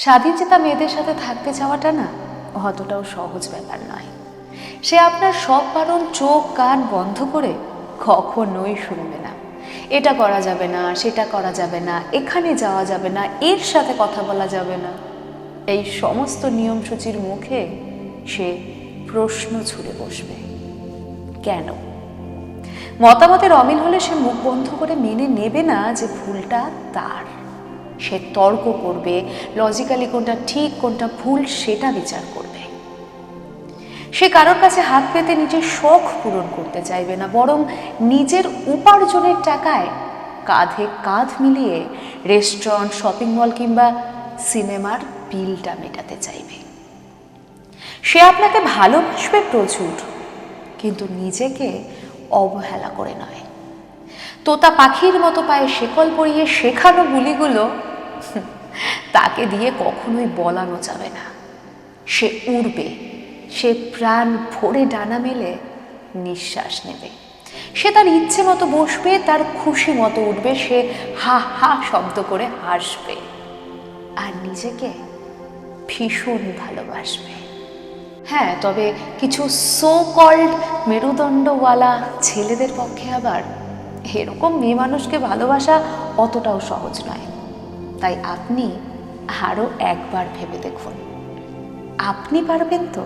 স্বাধীনচেতা মেয়েদের সাথে থাকতে যাওয়াটা না অতটাও সহজ ব্যাপার নয়। সে আপনার সব বারণ চোখ, কান বন্ধ করে কখনোই শুনবে না। এটা করা যাবে না, সেটা করা যাবে না, এখানে যাওয়া যাবে না, এর সাথে কথা বলা যাবে না। এই সমস্ত নিয়মসূচির মুখে সে প্রশ্ন ছুড়ে বসবে। কেন? মতামতের অমিল হলে সে মুখ বন্ধ করে মেনে নেবে না যে ভুলটা তার। সে তর্ক করবে লজিক্যালি কোনটা ঠিক, কোনটা ভুল সেটা বিচার করবে। সে কারোর কাছে হাত পেতে নিজের শখ পূরণ করতে চাইবে না, বরং নিজের উপার্জনের টাকায় কাঁধে কাঁধ মিলিয়ে রেস্টুরেন্ট শপিং মল কিংবা সিনেমার বিলটা মেটাতে চাইবে। সে আপনাকে ভালোবাসবে প্রচুর, কিন্তু নিজেকে অবহেলা করে নয়। তোতা পাখির মতো পায়ে শেকল পরিয়ে শেখানো গুলিগুলো তাকে দিয়ে কখনোই বলানো যাবে না। সে উড়বে, সে প্রাণ ভরে ডানা মেলে নিঃশ্বাস নেবে। সে তার ইচ্ছে মতো বসবে, তার খুশি মতো উঠবে, সে হা হা শব্দ করে হাসবে আর নিজেকে ভীষণ ভালোবাসবে। হ্যাঁ তবে কিছু সো কল্ড মেরুদণ্ডওয়ালা ছেলেদের পক্ষে আবার এরকম মেয়ে মানুষকে ভালোবাসা অতটাও সহজ নয়। তাই আপনি আরও একবার ভেবে দেখুন। আপনি পারবেন তো?